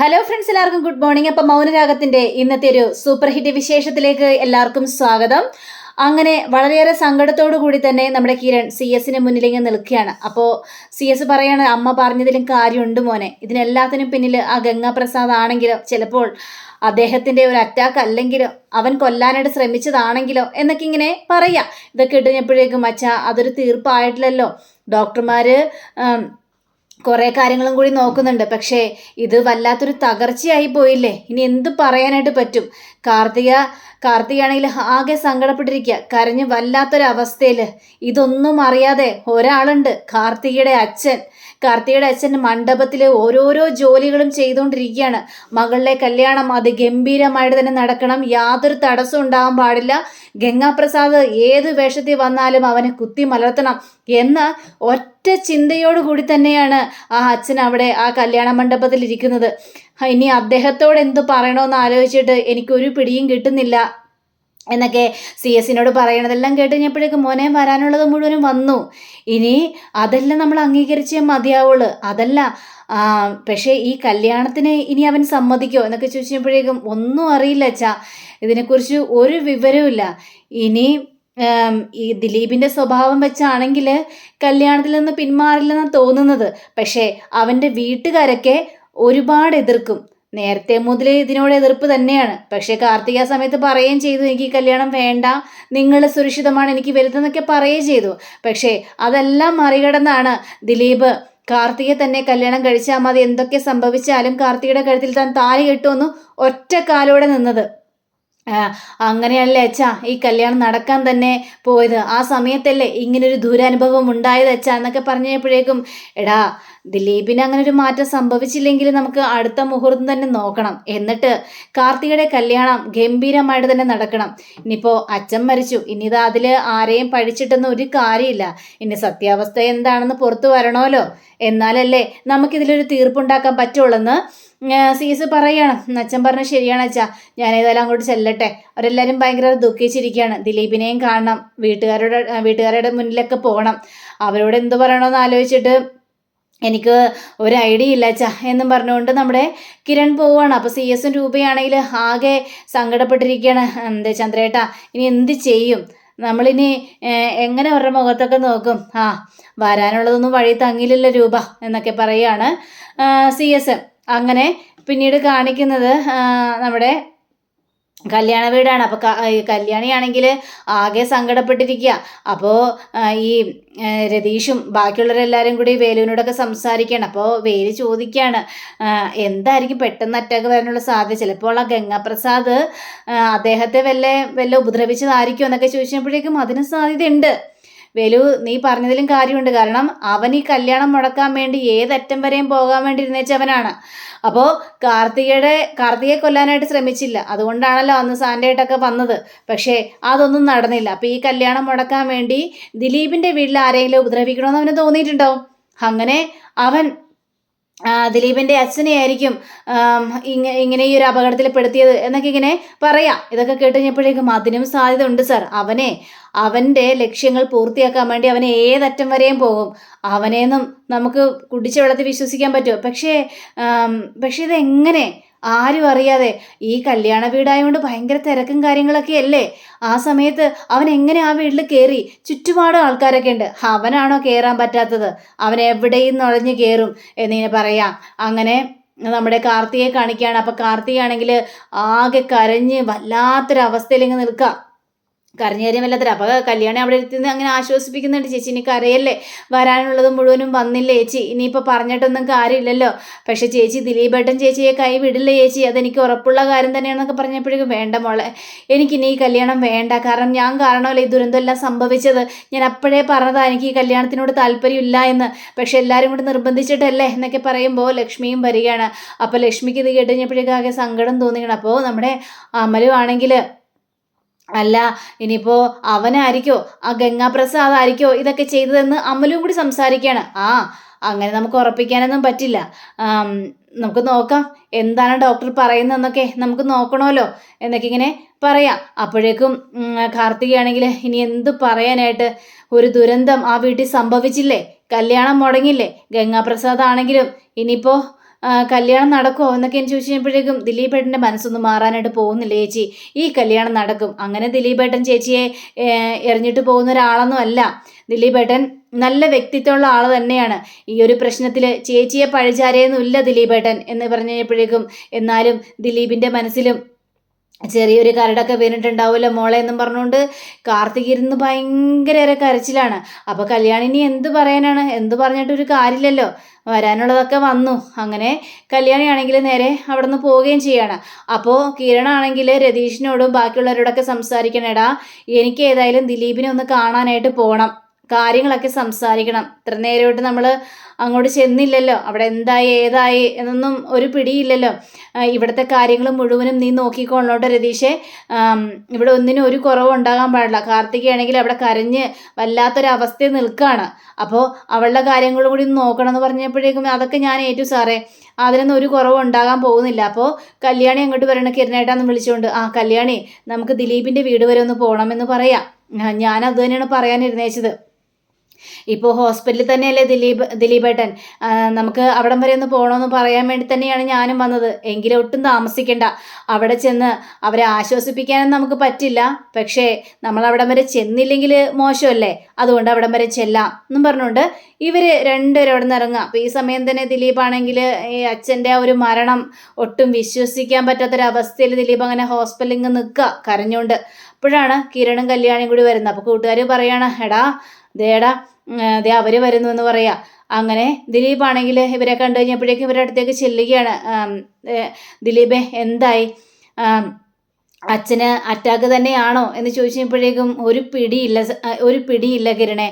Hello friends എല്ലാവർക്കും good morning അപ്പം മൗനരാഗത്തിന്റെ ഇന്നത്തെ ഒരു സൂപ്പർ ഹിറ്റ് വിശേഷത്തിലേക്ക് എല്ലാവർക്കും സ്വാഗതം. അങ്ങനെ വളരെയേറെ സങ്കടത്തോടു കൂടി തന്നെ നമ്മുടെ കിരൺ സി എസിന് മുന്നിലേക്ക് നിൽക്കുകയാണ്. അപ്പോൾ സി എസ് പറയാണ് അമ്മ പറഞ്ഞതിലും കാര്യമുണ്ട് മോനെ. ഇതിനെല്ലാത്തിനും പിന്നിൽ ആ ഗംഗാപ്രസാദ് ആണെങ്കിലോ ചിലപ്പോൾ അദ്ദേഹത്തിന്റെ ഒരു അറ്റാക്ക് അല്ലെങ്കിലോ അവൻ കൊല്ലാനായിട്ട് ശ്രമിച്ചതാണെങ്കിലോ എന്നൊക്കെ ഇങ്ങനെ പറയാം. ഇതൊക്കെ ഇട്ടുകഴിഞ്ഞപ്പോഴേക്കും അച്ഛാ അതൊരു തീർപ്പായിട്ടില്ലല്ലോ. ഡോക്ടർമാർ കുറേ കാര്യങ്ങളും കൂടി നോക്കുന്നുണ്ട്. പക്ഷേ ഇത് വല്ലാത്തൊരു തകർച്ചയായി പോയില്ലേ? ഇനി എന്ത് പറയാനായിട്ട് പറ്റും? കാർത്തിക കാർത്തികയാണെങ്കിൽ ആകെ സങ്കടപ്പെട്ടിരിക്കുക കരഞ്ഞ് വല്ലാത്തൊരവസ്ഥയിൽ ഇതൊന്നും അറിയാതെ ഒരാളുണ്ട് കാർത്തികയുടെ അച്ഛൻ. കാർത്തികയുടെ അച്ഛൻ മണ്ഡപത്തിൽ ഓരോരോ ജോലികളും ചെയ്തുകൊണ്ടിരിക്കുകയാണ്. മകളുടെ കല്യാണം അത് ഗംഭീരമായിട്ട് തന്നെ നടക്കണം. യാതൊരു തടസ്സവും ഉണ്ടാവാൻ പാടില്ല. ഗംഗാപ്രസാദ് ഏത് വേഷത്തിൽ വന്നാലും അവനെ കുത്തി മലർത്തണം എന്ന് ഒറ്റ ചിന്തയോടുകൂടി തന്നെയാണ് ആ അച്ഛൻ അവിടെ ആ കല്യാണ മണ്ഡപത്തിൽ ഇരിക്കുന്നത്. ഇനി അദ്ദേഹത്തോട് എന്ത് പറയണമെന്ന് ആലോചിച്ചിട്ട് എനിക്കൊരു പിടിയും കിട്ടുന്നില്ല. എന്നൊക്കെ സി എസിനോട് പറയണതെല്ലാം കേട്ട് കഴിഞ്ഞപ്പോഴേക്കും മോനെ വരാനുള്ളത് മുഴുവനും വന്നു. ഇനി അതെല്ലാം നമ്മൾ അംഗീകരിച്ചേ മതിയാവുള്ളൂ. അതല്ല പക്ഷേ ഈ കല്യാണത്തിന് ഇനി അവൻ സമ്മതിക്കോ എന്നൊക്കെ ചോദിച്ചപ്പോഴേക്കും ഒന്നും അറിയില്ല അച്ഛാ. ഇതിനെക്കുറിച്ച് ഒരു വിവരവുമില്ല ഇനി ഈ ദിലീപിന്റെ സ്വഭാവം വെച്ചാണെങ്കിൽ കല്യാണത്തിൽ നിന്ന് പിന്മാറില്ലെന്നാണ് തോന്നുന്നത്. പക്ഷേ അവന്റെ വീട്ടുകാരൊക്കെ ഒരുപാട് എതിർക്കും. നേരത്തെ മുതൽ ഇതിനോട് എതിർപ്പ് തന്നെയാണ്. പക്ഷേ കാർത്തിക സമയത്ത് പറയുകയും ചെയ്തു എനിക്ക് ഈ കല്യാണം വേണ്ട നിങ്ങൾ സുരക്ഷിതമാണ് എനിക്ക് വലുതെന്നൊക്കെ പറയുകയും ചെയ്തു. പക്ഷേ അതെല്ലാം മറികടന്നാണ് ദിലീപ് കാർത്തികയെ തന്നെ കല്യാണം കഴിച്ചാൽ മതി എന്തൊക്കെ സംഭവിച്ചാലും കാർത്തികയുടെ കഴുത്തിൽ താൻ താലി കെട്ടുമെന്ന് ഒറ്റ കാലോടെ നിന്നത്. ആ, അങ്ങനെയല്ലേ അച്ഛാ ഈ കല്യാണം നടക്കാൻ തന്നെ പോയത്. ആ സമയത്തല്ലേ ഇങ്ങനൊരു ദുരനുഭവം ഉണ്ടായത് അച്ഛാ എന്നൊക്കെ പറഞ്ഞപ്പോഴേക്കും എടാ ദിലീപിന് അങ്ങനെ ഒരു മാറ്റം സംഭവിച്ചില്ലെങ്കിൽ നമുക്ക് അടുത്ത മുഹൂർത്തം തന്നെ നോക്കണം. എന്നിട്ട് കാർത്തികയുടെ കല്യാണം ഗംഭീരമായിട്ട് തന്നെ നടക്കണം. ഇനിയിപ്പോൾ അച്ഛൻ മരിച്ചു. ഇനി ഇത് അതിൽ ആരെയും പഴിച്ചിട്ടൊന്നും ഒരു കാര്യമില്ല. ഇനി സത്യാവസ്ഥ എന്താണെന്ന് പുറത്തു വരണമല്ലോ. എന്നാലല്ലേ നമുക്കിതിലൊരു തീർപ്പുണ്ടാക്കാൻ പറ്റുള്ളെന്ന് സി എസ് പറയാണ്. പറഞ്ഞ ശരിയാണ് അച്ഛാ. ഞാൻ ഏതായാലും അങ്ങോട്ട് ചെല്ലട്ടെ. അവരെല്ലാവരും ഭയങ്കര ദുഃഖിച്ചിരിക്കുകയാണ്. ദിലീപിനെയും കാണണം. വീട്ടുകാരുടെ വീട്ടുകാരുടെ മുന്നിലൊക്കെ പോകണം. അവരോട് എന്ത് പറയണമെന്ന് ആലോചിച്ചിട്ട് എനിക്ക് ഒരു ഐഡിയ ഇല്ല അച്ഛാ എന്നും പറഞ്ഞുകൊണ്ട് നമ്മുടെ കിരൺ പോവുകയാണ്. അപ്പോൾ സി എസും രൂപയാണെങ്കിൽ ആകെ സങ്കടപ്പെട്ടിരിക്കുകയാണ്. എന്താ ചന്ദ്രേട്ടാ ഇനി എന്ത് ചെയ്യും? നമ്മളിനി എങ്ങനെ അവരുടെ മുഖത്തൊക്കെ നോക്കും? ആ വരാനുള്ളതൊന്നും വഴി തങ്ങില്ലല്ലോ രൂപ എന്നൊക്കെ പറയുകയാണ് സി എസ് അങ്ങനെ പിന്നീട് കാണിക്കുന്നത് നമ്മുടെ കല്യാണ വീടാണ്. അപ്പോൾ കല്യാണിയാണെങ്കിൽ ആകെ സങ്കടപ്പെട്ടിരിക്കുക അപ്പോൾ ഈ രതീഷും ബാക്കിയുള്ളവരെല്ലാവരും കൂടി വേലുവിനോടൊക്കെ സംസാരിക്കുകയാണ് അപ്പോൾ വേലു ചോദിക്കുകയാണ് എന്തായിരിക്കും പെട്ടെന്ന് അറ്റാക്ക് വരാനുള്ള സാധ്യത? ചിലപ്പോൾ ആ ഗംഗാപ്രസാദ് അദ്ദേഹത്തെ വല്ല വല്ല ഉപദ്രവിച്ചതായിരിക്കും എന്നൊക്കെ ചോദിച്ചപ്പോഴേക്കും അതിന് സാധ്യതയുണ്ട്. വേലു നീ പറഞ്ഞതിലും കാര്യമുണ്ട്. കാരണം അവൻ ഈ കല്യാണം മുടക്കാൻ വേണ്ടി ഏതറ്റം വരെയും പോകാൻ വേണ്ടി ഇരുന്നേച്ചവനാണ് അപ്പോൾ കാർത്തികയുടെ കാർത്തികയെ കൊല്ലാനായിട്ട് ശ്രമിച്ചില്ല. അതുകൊണ്ടാണല്ലോ അന്ന് സാന്റെയായിട്ടൊക്കെ വന്നത്. പക്ഷേ അതൊന്നും നടന്നില്ല. അപ്പോൾ ഈ കല്യാണം മുടക്കാൻ വേണ്ടി ദിലീപിന്റെ വീട്ടിൽ ആരെങ്കിലും ഉപദ്രവിക്കണമെന്ന് അവന് തോന്നിയിട്ടുണ്ടാവും അങ്ങനെ അവൻ ദിലീപിന്റെ അച്ഛനെയായിരിക്കും ഇങ്ങ ഇങ്ങനെ ഈ ഒരു അപകടത്തിൽ പെടുത്തിയത് എന്നൊക്കെ ഇങ്ങനെ പറയാം. ഇതൊക്കെ കേട്ട് കഴിഞ്ഞപ്പോഴേക്കും അതിനും സാധ്യത ഉണ്ട് സാർ. അവനെ അവന്റെ ലക്ഷ്യങ്ങൾ പൂർത്തിയാക്കാൻ വേണ്ടി അവനെ ഏതറ്റം വരെയും പോകും. അവനെയൊന്നും നമുക്ക് കുടിച്ച വെള്ളത്തിൽ വിശ്വസിക്കാൻ പറ്റുമോ? പക്ഷേ പക്ഷേ ഇതെങ്ങനെ ആരും അറിയാതെ ഈ കല്യാണ വീടായതുകൊണ്ട് ഭയങ്കര തിരക്കും കാര്യങ്ങളൊക്കെ അല്ലേ? ആ സമയത്ത് അവൻ എങ്ങനെ ആ വീട്ടിൽ കയറി ചുറ്റുപാട് ആൾക്കാരൊക്കെ ഉണ്ട്. അവനാണോ കയറാൻ പറ്റാത്തത്? അവൻ എവിടെയും നുഴഞ്ഞു കയറും എന്നിങ്ങനെ പറയാം. അങ്ങനെ നമ്മുടെ കാർത്തിയെ കാണിക്കുകയാണ് അപ്പം കാർത്തിയാണെങ്കിൽ ആകെ കരഞ്ഞ് വല്ലാത്തൊരവസ്ഥയിൽ ഇങ്ങ് നിൽക്കുക കരഞ്ഞു കാര്യം വല്ലാത്തൊരു അപ്പോൾ കല്യാണം അവിടെ എത്തി അങ്ങനെ ആശ്വസിപ്പിക്കുന്നുണ്ട്. ചേച്ചി എനിക്ക് അറിയല്ലേ വരാനുള്ളത് മുഴുവനും വന്നില്ല ചേച്ചി? ഇനിയിപ്പോൾ പറഞ്ഞിട്ടൊന്നും കാര്യമില്ലല്ലോ. പക്ഷെ ചേച്ചി ദിലീപേട്ടൻ ചേച്ചിയെ കൈ വിടില്ല ചേച്ചി? അതെനിക്ക് ഉറപ്പുള്ള കാര്യം തന്നെയാണെന്നൊക്കെ പറഞ്ഞപ്പോഴേക്കും വേണ്ട മോളെ എനിക്കിനി ഈ കല്യാണം വേണ്ട. കാരണം ഞാൻ കാരണമല്ല ഈ ദുരന്തമെല്ലാം സംഭവിച്ചത്? ഞാൻ അപ്പോഴേ പറഞ്ഞതാ എനിക്ക് ഈ കല്യാണത്തിനോട് താല്പര്യമില്ല എന്ന്. പക്ഷെ എല്ലാവരും കൂടി നിർബന്ധിച്ചിട്ടല്ലേ? എന്നൊക്കെ പറയുമ്പോൾ ലക്ഷ്മിയും വരികയാണ്. അപ്പോൾ ലക്ഷ്മിക്ക് ഇത് കേട്ട് കഴിഞ്ഞപ്പോഴേക്കും ആകെ സങ്കടം തോന്നിക്കണം. അപ്പോൾ നമ്മുടെ അമലു ആണെങ്കിൽ അല്ല ഇനിയിപ്പോ അവനായിരിക്കോ? ആ ഗംഗാപ്രസാദ് ആയിരിക്കോ ഇതൊക്കെ ചെയ്തതെന്ന് അമ്മലും കൂടി സംസാരിക്കുകയാണ് ആ അങ്ങനെ നമുക്ക് ഉറപ്പിക്കാനൊന്നും പറ്റില്ല. നമുക്ക് നോക്കാം. എന്താണ് ഡോക്ടർ പറയുന്നതെന്നൊക്കെ നമുക്ക് നോക്കണമല്ലോ എന്നൊക്കെ ഇങ്ങനെ പറയാം. അപ്പോഴേക്കും കാർത്തികയാണെങ്കിൽ ഇനി എന്ത് പറയാനായിട്ട്? ഒരു ദുരന്തം ആ വീട്ടിൽ സംഭവിച്ചില്ലേ? കല്യാണം മുടങ്ങില്ലേ? ഗംഗാപ്രസാദ് ആണെങ്കിലും ഇനിയിപ്പോൾ കല്യാണം നടക്കുമോ എന്നൊക്കെ എനിക്ക് ചോദിച്ചു കഴിഞ്ഞപ്പോഴേക്കും ദിലീപേട്ടന്റെ മനസ്സൊന്നും മാറാനായിട്ട് പോകുന്നില്ല ചേച്ചി. ഈ കല്യാണം നടക്കും. അങ്ങനെ ദിലീപേട്ടൻ ചേച്ചിയെ എറിഞ്ഞിട്ട് പോകുന്ന ഒരാളൊന്നും അല്ല. ദിലീപേട്ടൻ നല്ല വ്യക്തിത്വമുള്ള ആൾ തന്നെയാണ്. ഈ ഒരു പ്രശ്നത്തിൽ ചേച്ചിയെ പഴിചാരയൊന്നുമില്ല ദിലീപേട്ടൻ എന്ന് പറഞ്ഞപ്പോഴേക്കും എന്നാലും ദിലീപിന്റെ മനസ്സിലും ചെറിയൊരു കരടൊക്കെ വീണിട്ടുണ്ടാവുമല്ലോ മോളെ എന്നും പറഞ്ഞുകൊണ്ട് കാർത്തിക് ഇരുന്ന് ഭയങ്കര കരച്ചിലാണ്. അപ്പോൾ കല്യാണിനി എന്ത് പറയാനാണ്? എന്ത് പറഞ്ഞിട്ടൊരു കാര്യമില്ലല്ലോ. വരാനുള്ളതൊക്കെ വന്നു. അങ്ങനെ കല്യാണി ആണെങ്കിൽ നേരെ അവിടെ നിന്ന് പോവുകയും ചെയ്യാണ്. അപ്പോൾ കിരണാണെങ്കിൽ രതീഷിനോടും ബാക്കിയുള്ളവരോടൊക്കെ സംസാരിക്കണേടാ. എനിക്ക് ഏതായാലും ദിലീപിനെ ഒന്ന് കാണാനായിട്ട് പോകണം കാര്യങ്ങളൊക്കെ സംസാരിക്കണം. ഇത്ര നേരമായിട്ട് നമ്മൾ അങ്ങോട്ട് ചെന്നില്ലല്ലോ. അവിടെ എന്തായി ഏതായി എന്നൊന്നും ഒരു പിടിയില്ലല്ലോ. ഇവിടുത്തെ കാര്യങ്ങൾ മുഴുവനും നീ നോക്കിക്കൊള്ളോട്ടെ രതീഷേ. ഇവിടെ ഒന്നിനും ഒരു കുറവും ഉണ്ടാകാൻ പാടില്ല. കാർത്തികയാണെങ്കിൽ അവിടെ കരഞ്ഞ് വല്ലാത്തൊരവസ്ഥയിൽ നിൽക്കുകയാണ് അപ്പോൾ അവളുടെ കാര്യങ്ങളും കൂടി നോക്കണം എന്ന് പറഞ്ഞപ്പോഴേക്കും അതൊക്കെ ഞാൻ ഏറ്റു സാറേ. അതിനൊന്നും ഒരു കുറവ് ഉണ്ടാകാൻ പോകുന്നില്ല. അപ്പോൾ കല്യാണി അങ്ങോട്ട് വരണ കിരണേട്ടാന്ന് വിളിച്ചുകൊണ്ട് ആ കല്യാണി നമുക്ക് ദിലീപിന്റെ വീട് വരെ ഒന്ന് പോകണമെന്ന് പറയാം. ഞാനത് തന്നെയാണ് പറയാനിരുന്നേച്ചത് ഇപ്പോൾ ഹോസ്പിറ്റലിൽ തന്നെയല്ലേ ദിലീപ് ദിലീപേട്ടൻ? നമുക്ക് അവിടം വരെ ഒന്ന് പോകണമെന്ന് പറയാൻ വേണ്ടി തന്നെയാണ് ഞാനും വന്നത്. എങ്കിലും ഒട്ടും താമസിക്കേണ്ട. അവിടെ ചെന്ന് അവരെ ആശ്വസിപ്പിക്കാനും നമുക്ക് പറ്റില്ല. പക്ഷേ നമ്മൾ അവിടം വരെ ചെന്നില്ലെങ്കിൽ മോശമല്ലേ? അതുകൊണ്ട് അവിടം വരെ ചെല്ലാം എന്നും പറഞ്ഞുകൊണ്ട് ഇവർ രണ്ടുപേരും അവിടെ നിന്ന് ഇറങ്ങുക. അപ്പോൾ ഈ സമയം തന്നെ ദിലീപാണെങ്കിൽ ഈ അച്ഛന്റെ ആ ഒരു മരണം ഒട്ടും വിശ്വസിക്കാൻ പറ്റാത്തൊരവസ്ഥയിൽ ദിലീപ് അങ്ങനെ ഹോസ്പിറ്റലിൽ നിൽക്കുക കരഞ്ഞുകൊണ്ട്. അപ്പോഴാണ് കിരണും കല്യാണിയും കൂടി വരുന്നത്. അപ്പോൾ കൂട്ടുകാർ പറയാണ് എടാ ദേടാ ദേ അവർ വരുന്നു എന്ന് പറയാ. അങ്ങനെ ദിലീപ് ആണെങ്കിൽ ഇവരെ കണ്ടു കഴിഞ്ഞപ്പോഴേക്കും ഇവരുടെ അടുത്തേക്ക് ചെല്ലുകയാണ്. ദിലീപെ എന്തായി? അച്ഛന് അറ്റാക്ക് തന്നെയാണോ എന്ന് ചോദിച്ചപ്പോഴേക്കും ഒരു പിടിയില്ല ഒരു പിടിയില്ല കിരണെ.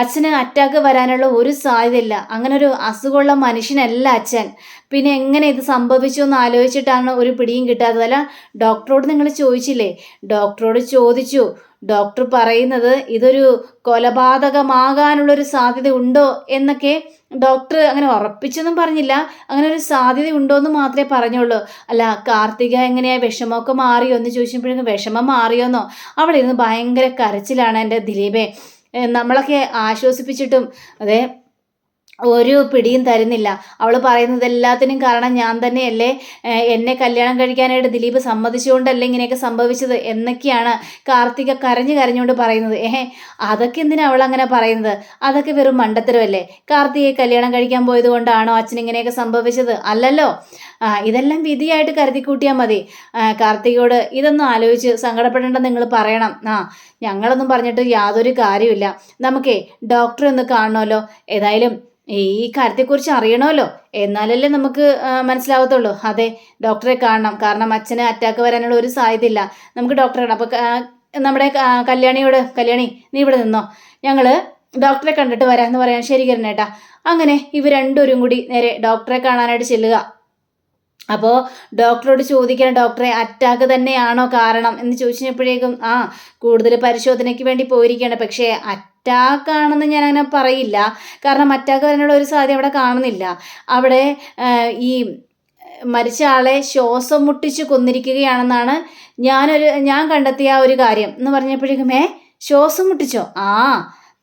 അച്ഛന് അറ്റാക്ക് വരാനുള്ള ഒരു സാധ്യതയില്ല. അങ്ങനെ ഒരു അസുഖമുള്ള മനുഷ്യനല്ല അച്ഛൻ. പിന്നെ എങ്ങനെ ഇത് സംഭവിച്ചു എന്ന് ആലോചിച്ചിട്ടാണ് ഒരു പിടിയും കിട്ടാത്തതല്ല ഡോക്ടറോട് നിങ്ങൾ ചോദിച്ചില്ലേ? ഡോക്ടറോട് ചോദിച്ചു. ഡോക്ടർ പറയുന്നത് ഇതൊരു കൊലപാതകമാകാനുള്ളൊരു സാധ്യത ഉണ്ടോ എന്നൊക്കെ ഡോക്ടർ അങ്ങനെ ഉറപ്പിച്ചൊന്നും പറഞ്ഞില്ല. അങ്ങനെ ഒരു സാധ്യത ഉണ്ടോ എന്ന് മാത്രമേ പറഞ്ഞുള്ളൂ. അല്ല കാർത്തിക എങ്ങനെയാ വിഷമമൊക്കെ മാറിയോ എന്ന് ചോദിച്ചപ്പോഴേക്കും വിഷമം മാറിയോന്നോ? അവിടെ ഇരുന്ന് ഭയങ്കര കരച്ചിലാണ് എന്റെ ദിലീപേ. നമ്മളൊക്കെ ആശ്വസിപ്പിച്ചിട്ടും അതെ ഒരു പിടിയും തരുന്നില്ല. അവൾ പറയുന്നത് എല്ലാത്തിനും കാരണം ഞാൻ തന്നെയല്ലേ? എന്നെ കല്യാണം കഴിക്കാനായിട്ട് ദിലീപ് സമ്മതിച്ചുകൊണ്ടല്ലേ ഇങ്ങനെയൊക്കെ സംഭവിച്ചത് എന്നൊക്കെയാണ് കാർത്തിക കരഞ്ഞു കരഞ്ഞുകൊണ്ട് പറയുന്നത്. ഏഹേ അതൊക്കെ എന്തിനാണ് അവൾ അങ്ങനെ പറയുന്നത്? അതൊക്കെ വെറും മണ്ടത്തരമല്ലേ? കാർത്തികയെ കല്യാണം കഴിക്കാൻ പോയത് കൊണ്ടാണോ അച്ഛൻ ഇങ്ങനെയൊക്കെ സംഭവിച്ചത്? അല്ലല്ലോ. ഇതെല്ലാം വിധിയായിട്ട് കരുതി കൂട്ടിയാൽ മതി കാർത്തികയോട് ഇതൊന്നും ആലോചിച്ച് സങ്കടപ്പെടേണ്ടെന്ന് നിങ്ങൾ പറയണം. ആ ഞങ്ങളൊന്നും പറഞ്ഞിട്ട് യാതൊരു കാര്യമില്ല നമുക്കേ ഡോക്ടറെ ഒന്ന് കാണണമല്ലോ. ഏതായാലും ഈ കാര്യത്തെക്കുറിച്ച് അറിയണമല്ലോ. എന്നാലല്ലേ നമുക്ക് മനസ്സിലാവത്തുള്ളൂ. അതെ ഡോക്ടറെ കാണണം. കാരണം അച്ഛന് അറ്റാക്ക് വരാനുള്ള ഒരു സാധ്യതയില്ല. നമുക്ക് ഡോക്ടറെ കാണാം. അപ്പോൾ നമ്മുടെ കല്യാണിയോട് കല്യാണി നീ ഇവിടെ നിന്നോ? ഞങ്ങൾ ഡോക്ടറെ കണ്ടിട്ട് വരാമെന്ന് പറയാൻ ശരി കിരണേട്ടാ അങ്ങനെ ഇവ രണ്ടുപേരും കൂടി നേരെ ഡോക്ടറെ കാണാനായിട്ട് ചെല്ലുക. അപ്പോൾ ഡോക്ടറോട് ചോദിക്കണം ഡോക്ടറെ അറ്റാക്ക് തന്നെയാണോ കാരണം? എന്ന് ചോദിച്ചപ്പോഴേക്കും ആ കൂടുതൽ പരിശോധനയ്ക്ക് വേണ്ടി പോയിരിക്കുകയാണ് പക്ഷേ അറ്റാക്ക് ആണെന്ന് ഞാൻ അങ്ങനെ പറയില്ല. കാരണം അറ്റാക്ക് വരാനുള്ള ഒരു സാധ്യത അവിടെ കാണുന്നില്ല. അവിടെ ഈ മരിച്ച ആളെ ശ്വാസം മുട്ടിച്ച് കൊന്നിരിക്കുകയാണെന്നാണ് ഞാനൊരു ഞാൻ കണ്ടെത്തിയ ഒരു കാര്യം. എന്ന് പറഞ്ഞപ്പോഴേക്കും ഏ ശ്വാസം മുട്ടിച്ചോ? ആ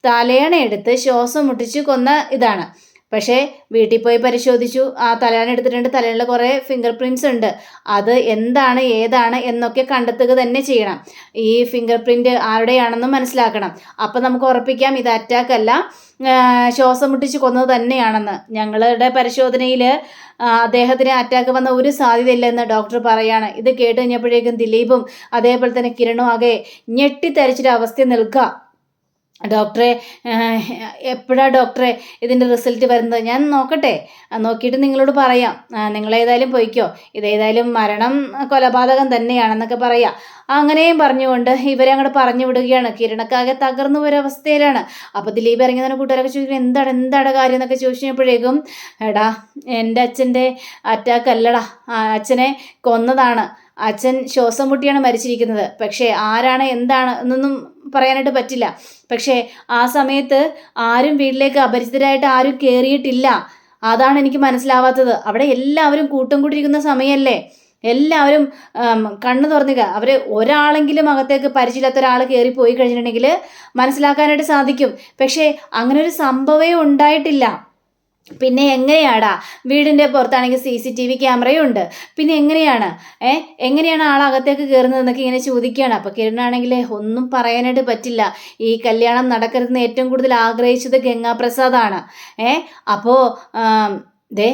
തലയണ എടുത്ത് ശ്വാസം മുട്ടിച്ച് കൊന്ന ഇതാണ്. പക്ഷേ വീട്ടിൽ പോയി പരിശോധിച്ചു. ആ തലയണ എടുത്തിട്ടുണ്ട്. തലയിൽ കുറേ ഫിംഗർ പ്രിന്റ്സ് ഉണ്ട്. അത് എന്താണ് ഏതാണ് എന്നൊക്കെ കണ്ടെത്തുക തന്നെ ചെയ്യണം. ഈ ഫിംഗർ പ്രിന്റ് ആരുടെയാണെന്നും മനസ്സിലാക്കണം. അപ്പം നമുക്ക് ഉറപ്പിക്കാം ഇത് അറ്റാക്ക് അല്ല. ശ്വാസം മുട്ടിച്ച് കൊന്നത് തന്നെയാണെന്ന്. ഞങ്ങളുടെ പരിശോധനയിൽ അദ്ദേഹത്തിന് അറ്റാക്ക് വന്ന ഒരു സാധ്യതയില്ലെന്ന് ഡോക്ടർ പറയാണ്. ഇത് കേട്ട് കഴിഞ്ഞപ്പോഴേക്കും ദിലീപും അതേപോലെ തന്നെ കിരണും ആകെ ഞെട്ടിത്തരിച്ചൊരു അവസ്ഥ നിൽക്കുക. ഡോക്ടറെ എപ്പോഴാണ് ഡോക്ടറെ ഇതിന്റെ റിസൾട്ട് വരുന്നത്? ഞാൻ നോക്കട്ടെ. നോക്കിയിട്ട് നിങ്ങളോട് പറയാം. നിങ്ങളേതായാലും പോയിക്കോ. ഇതേതായാലും മരണം കൊലപാതകം തന്നെയാണെന്നൊക്കെ പറയാം. അങ്ങനെയും പറഞ്ഞുകൊണ്ട് ഇവരെ അങ്ങോട്ട് പറഞ്ഞു വിടുകയാണ്. കിരണക്കാകെ തകർന്നു ഒരു അവസ്ഥയിലാണ്. അപ്പോൾ ദിലീപ് ഇറങ്ങിയതിന് കൂട്ടുകാരൊക്കെ ചോദിക്കും എന്താണ് എന്താണ് കാര്യം? എന്നൊക്കെ ചോദിച്ചപ്പോഴേക്കും എടാ എന്റെ അച്ഛന്റെ അറ്റാക്ക് അല്ലടാ. അച്ഛനെ കൊന്നതാണ്. അച്ഛൻ ശ്വാസം മുട്ടിയാണ് മരിച്ചിരിക്കുന്നത്. പക്ഷേ ആരാണ് എന്താണ് എന്നൊന്നും പറയാനായിട്ട് പറ്റില്ല. പക്ഷേ ആ സമയത്ത് ആരും വീട്ടിലേക്ക് അപരിചിതരായിട്ട് ആരും കയറിയിട്ടില്ല അതാണ് എനിക്ക് മനസ്സിലാവാത്തത്. അവിടെ എല്ലാവരും കൂട്ടം കൂടിയിരിക്കുന്ന സമയമല്ലേ? എല്ലാവരും കണ്ണു തുറന്നുക. അവർ ഒരാളെങ്കിലും അകത്തേക്ക് പരിചയമില്ലാത്ത ഒരാൾ കയറി പോയി കഴിഞ്ഞിട്ടുണ്ടെങ്കിൽ മനസ്സിലാക്കാനായിട്ട് സാധിക്കും. പക്ഷേ അങ്ങനെ ഒരു സംഭവമേ ഉണ്ടായിട്ടില്ല. പിന്നെ എങ്ങനെയാടാ? വീടിന്റെ പുറത്താണെങ്കിൽ സി സി ടി വി ക്യാമറയുണ്ട്. പിന്നെ എങ്ങനെയാണ്? ഏ? എങ്ങനെയാണ് ആളകത്തേക്ക് അകത്തേക്ക് കയറുന്നത് എന്നൊക്കെ ഇങ്ങനെ ചോദിക്കുകയാണ്. അപ്പോൾ കിരണാണെങ്കിൽ ഒന്നും പറയാനായിട്ട് പറ്റില്ല. ഈ കല്യാണം നടക്കരുതെന്ന് ഏറ്റവും കൂടുതൽ ആഗ്രഹിച്ചത് ഗംഗാപ്രസാദാണ്. ഏ? അപ്പോൾ ദേ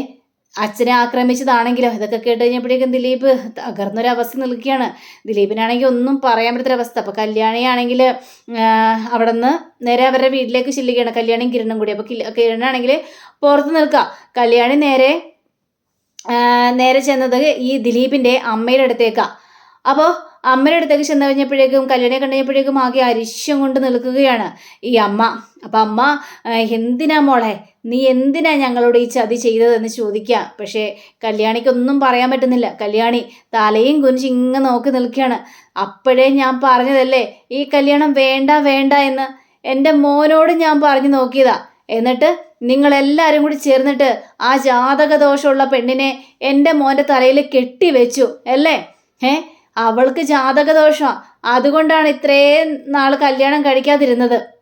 അച്ഛനെ ആക്രമിച്ചതാണെങ്കിലോ? ഇതൊക്കെ കേട്ട് കഴിഞ്ഞപ്പോഴേക്കും ദിലീപ് തകർന്നൊരവസ്ഥ നിൽക്കുകയാണ് ദിലീപിനാണെങ്കിൽ ഒന്നും പറയാൻ പറ്റാത്തൊരവസ്ഥ. അപ്പോൾ കല്യാണിയാണെങ്കിൽ അവിടെ നിന്ന് നേരെ അവരുടെ വീട്ടിലേക്ക് ചെല്ലുകയാണ്. കല്യാണി കിരണും കൂടി. അപ്പോൾ കിരണാണെങ്കിൽ പുറത്ത് നിൽക്കുക. കല്യാണി നേരെ നേരെ ചെന്നത് ഈ ദിലീപിന്റെ അമ്മയുടെ അടുത്തേക്കാണ് അപ്പോൾ അമ്മയുടെ അടുത്തേക്ക് ചെന്ന് കഴിഞ്ഞപ്പോഴേക്കും കല്യാണിയെ കണ്ടു കഴിഞ്ഞപ്പോഴേക്കും ആകെ അരിശം കൊണ്ട് നിൽക്കുകയാണ് ഈ അമ്മ. അപ്പം അമ്മ എന്തിനാ മോളെ? നീ എന്തിനാ ഞങ്ങളോട് ഈ ചതി ചെയ്തതെന്ന് ചോദിക്കുക പക്ഷേ കല്യാണിക്കൊന്നും പറയാൻ പറ്റുന്നില്ല. കല്യാണി തലയും കുനിച്ച് ഇങ്ങ് നോക്കി നിൽക്കുകയാണ്. അപ്പോഴേ ഞാൻ പറഞ്ഞതല്ലേ ഈ കല്യാണം വേണ്ട വേണ്ട എന്ന് എന്റെ മോനോട് ഞാൻ പറഞ്ഞു നോക്കിയതാ. എന്നിട്ട് നിങ്ങളെല്ലാവരും കൂടി ചേർന്നിട്ട് ആ ജാതക ദോഷമുള്ള പെണ്ണിനെ എന്റെ മോന്റെ തലയിൽ കെട്ടിവെച്ചു അല്ലേ? ഏ അവൾക്ക് ജാതകദോഷമാണ് അതുകൊണ്ടാണ് ഇത്രയും നാൾ കല്യാണം കഴിക്കാതിരുന്നത്.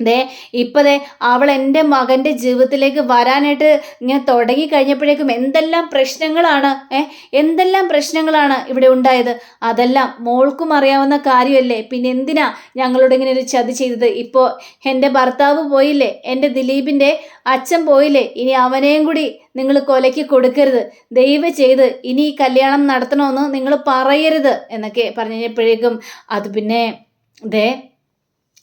ദേ ഇപ്പം ദേ അവൾ എന്റെ മകന്റെ ജീവിതത്തിലേക്ക് വരാനായിട്ട് ഇങ്ങനെ തുടങ്ങി കഴിഞ്ഞപ്പോഴേക്കും എന്തെല്ലാം പ്രശ്നങ്ങളാണ് ഏ? എന്തെല്ലാം പ്രശ്നങ്ങളാണ് ഇവിടെ ഉണ്ടായത്? അതെല്ലാം മോൾക്കും അറിയാവുന്ന കാര്യമല്ലേ? പിന്നെ എന്തിനാ ഞങ്ങളോട് ഇങ്ങനെ ഒരു ചതി ചെയ്തത്? ഇപ്പോൾ എന്റെ ഭർത്താവ് പോയില്ലേ എന്റെ ദിലീപിന്റെ അച്ഛൻ പോയില്ലേ ഇനി അവനെയും കൂടി നിങ്ങൾ കൊലയ്ക്ക് കൊടുക്കരുത്. ദൈവം ചെയ്ത് ഇനി ഈ കല്യാണം നടത്തണമെന്ന് നിങ്ങൾ പറയരുത് എന്നൊക്കെ പറഞ്ഞു കഴിഞ്ഞപ്പോഴേക്കും അത് പിന്നെ ദേ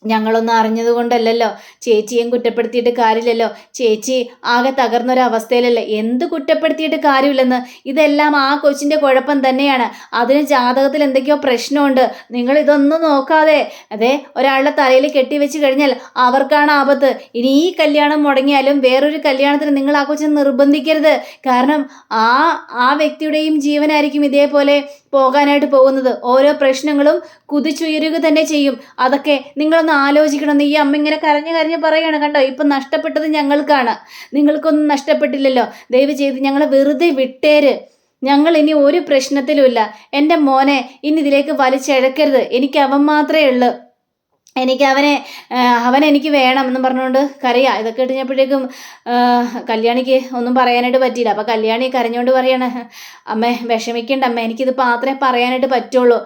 ഞങ്ങളൊന്നും അറിഞ്ഞത് കൊണ്ടല്ലല്ലോ ചേച്ചിയും കുറ്റപ്പെടുത്തിയിട്ട് കാര്യമില്ലല്ലോ. ചേച്ചി ആകെ തകർന്നൊരവസ്ഥയിലല്ലേ. എന്ത് കുറ്റപ്പെടുത്തിയിട്ട് കാര്യമില്ലെന്ന്. ഇതെല്ലാം ആ കൊച്ചിന്റെ കുഴപ്പം തന്നെയാണ്. അതിന് ജാതകത്തിൽ എന്തൊക്കെയോ പ്രശ്നമുണ്ട്. നിങ്ങൾ ഇതൊന്നും നോക്കാതെ അതെ ഒരാളുടെ തലയിൽ കെട്ടിവെച്ച് കഴിഞ്ഞാൽ അവർക്കാണ് ആപത്ത്. ഇനി ഈ കല്യാണം മുടങ്ങിയാലും വേറൊരു കല്യാണത്തിന് നിങ്ങൾ ആ കൊച്ചിനെ നിർബന്ധിക്കരുത്. കാരണം ആ ആ വ്യക്തിയുടെയും ജീവനായിരിക്കും ഇതേപോലെ. പോകാനായിട്ട് പോകുന്നത്. ഓരോ പ്രശ്നങ്ങളും കുതിച്ചുയരുക തന്നെ ചെയ്യും. അതൊക്കെ നിങ്ങളൊന്ന് ആലോചിക്കണം. ഈ അമ്മ ഇങ്ങനെ കരഞ്ഞു കരഞ്ഞ് പറയാണ് കണ്ടോ? ഇപ്പം നഷ്ടപ്പെട്ടത് ഞങ്ങൾക്കാണ്. നിങ്ങൾക്കൊന്നും നഷ്ടപ്പെട്ടില്ലല്ലോ. ദയവ് ചെയ്ത് ഞങ്ങളെ വെറുതെ വിട്ടേര്. ഞങ്ങൾ ഇനി ഒരു പ്രശ്നത്തിലുമില്ല എന്റെ മോനെ ഇനി ഇതിലേക്ക് വലിച്ചഴക്കരുത്. എനിക്ക് അവൻ മാത്രമേ ഉള്ളൂ. എനിക്ക് അവനെ അവൻ എനിക്ക് വേണം എന്ന് പറഞ്ഞുകൊണ്ട് കരയാ. ഇതൊക്കെ കഴിഞ്ഞപ്പോഴേക്കും കല്യാണിക്ക് ഒന്നും പറയാനായിട്ട് പറ്റിയില്ല. അപ്പോൾ കല്യാണി കരഞ്ഞുകൊണ്ട് പറയാണ് അമ്മേ വിഷമിക്കണ്ട അമ്മ എനിക്കിത് മാത്രമേ പറയാനായിട്ട് പറ്റുള്ളൂ.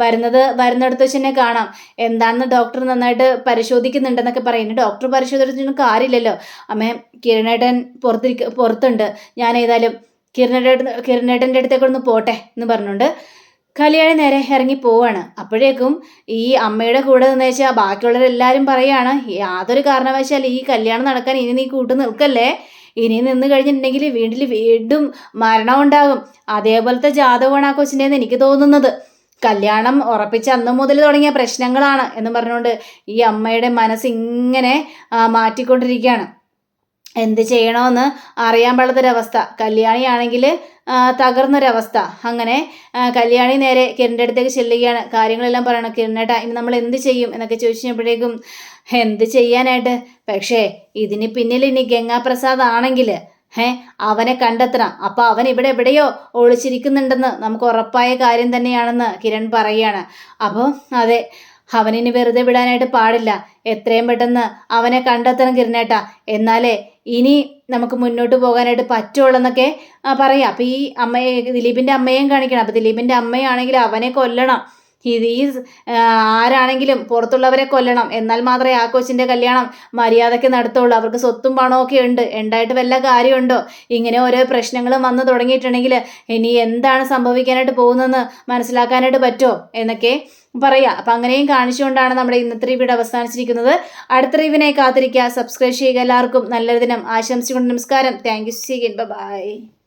വരുന്നത് വരുന്നിടത്ത് വെച്ച് തന്നെ കാണാം. എന്താണെന്ന് ഡോക്ടർ നന്നായിട്ട് പരിശോധിക്കുന്നുണ്ടെന്നൊക്കെ പറയുന്നു. ഡോക്ടർ പരിശോധിച്ചിട്ട് കാര്യമില്ലല്ലോ. അമ്മേ കിരണേട്ടൻ പുറത്തിരിക്ക പുറത്തുണ്ട്. ഞാൻ ഏതായാലും കിരണേട്ടൻ കിരണേട്ടന്റെ അടുത്തേക്കൊന്ന് പോട്ടെ എന്ന് പറഞ്ഞുകൊണ്ട് കല്യാണി നേരെ ഇറങ്ങി പോവാണ്. അപ്പോഴേക്കും ഈ അമ്മയുടെ കൂടെ നിന്ന് വെച്ചാൽ ബാക്കിയുള്ളവരെല്ലാവരും പറയാണ് യാതൊരു കാരണവശാൽ ഈ കല്യാണം നടക്കാൻ ഇനി നീ കൂട്ടു നിൽക്കല്ലേ? ഇനി നിന്ന് കഴിഞ്ഞിട്ടുണ്ടെങ്കിൽ വീട്ടിൽ വീണ്ടും മരണം ഉണ്ടാകും. അതേപോലത്തെ ജാതകമാണ് ആ കൊച്ചിന്റെന്ന് എനിക്ക് തോന്നുന്നത്. കല്യാണം ഉറപ്പിച്ച അന്ന് മുതൽ തുടങ്ങിയ പ്രശ്നങ്ങളാണ് എന്ന് പറഞ്ഞുകൊണ്ട് ഈ അമ്മയുടെ മനസ്സ് ഇങ്ങനെ ആ, മാറ്റിക്കൊണ്ടിരിക്കുകയാണ്. എന്ത് ചെയ്യണമെന്ന് അറിയാൻ പാടാത്തൊരവസ്ഥ കല്യാണിയാണെങ്കിൽ തകർന്നൊരവസ്ഥ. അങ്ങനെ കല്യാണി നേരെ കിരണിന്റെ അടുത്തേക്ക് ചെല്ലുകയാണ്. കാര്യങ്ങളെല്ലാം പറയണം. കിരണേട്ടാ ഇനി നമ്മൾ എന്ത് ചെയ്യും എന്നൊക്കെ ചോദിച്ചപ്പോഴേക്കും എന്ത് ചെയ്യാനായിട്ട്? പക്ഷേ ഇതിന് പിന്നിൽ ഇനി ഗംഗാപ്രസാദ് ആണെങ്കിൽ ഏ അവനെ കണ്ടെത്തണം. അപ്പോൾ അവൻ ഇവിടെ എവിടെയോ ഒളിച്ചിരിക്കുന്നുണ്ടെന്ന് നമുക്ക് ഉറപ്പായ കാര്യം തന്നെയാണെന്ന് കിരൺ പറയുകയാണ്. അപ്പോൾ അതെ അവനിനി വെറുതെ വിടാനായിട്ട് പാടില്ല. എത്രയും പെട്ടെന്ന് അവനെ കണ്ടെത്തണം കിരണേട്ടാ എന്നാലേ ഇനി നമുക്ക് മുന്നോട്ട് പോകാനായിട്ട് പറ്റുള്ളൂ എന്നൊക്കെ ആ, പറയാം. അപ്പം ഈ അമ്മയെ ദിലീപിന്റെ അമ്മയെയും കാണിക്കണം. അപ്പം ദിലീപിന്റെ അമ്മയാണെങ്കിൽ അവനെ കൊല്ലണം. ഈ ആരാണെങ്കിലും പുറത്തുള്ളവരെ കൊല്ലണം. എന്നാൽ മാത്രമേ ആ കൊച്ചിന്റെ കല്യാണം മര്യാദയ്ക്ക് നടത്തുള്ളൂ. അവർക്ക് സ്വത്തും പണവും ഒക്കെ ഉണ്ട്. ഉണ്ടായിട്ട് വല്ല കാര്യമുണ്ടോ? ഇങ്ങനെ ഓരോ പ്രശ്നങ്ങളും വന്നു തുടങ്ങിയിട്ടുണ്ടെങ്കിൽ ഇനി എന്താണ് സംഭവിക്കാനായിട്ട് പോകുന്നതെന്ന് മനസ്സിലാക്കാനായിട്ട് പറ്റുമോ? എന്നൊക്കെ പറയാം. അപ്പം അങ്ങനെയും കാണിച്ചുകൊണ്ടാണ് നമ്മുടെ ഇന്നത്തെ റിവ്യൂടെ അവസാനിച്ചിരിക്കുന്നത്. അടുത്ത റിവിനെ കാത്തിരിക്കുക. സബ്സ്ക്രൈബ് ചെയ്യുക എല്ലാവർക്കും. നല്ലൊരു ദിനം. ആശംസിച്ചുകൊണ്ട് നമസ്കാരം. Thank you C by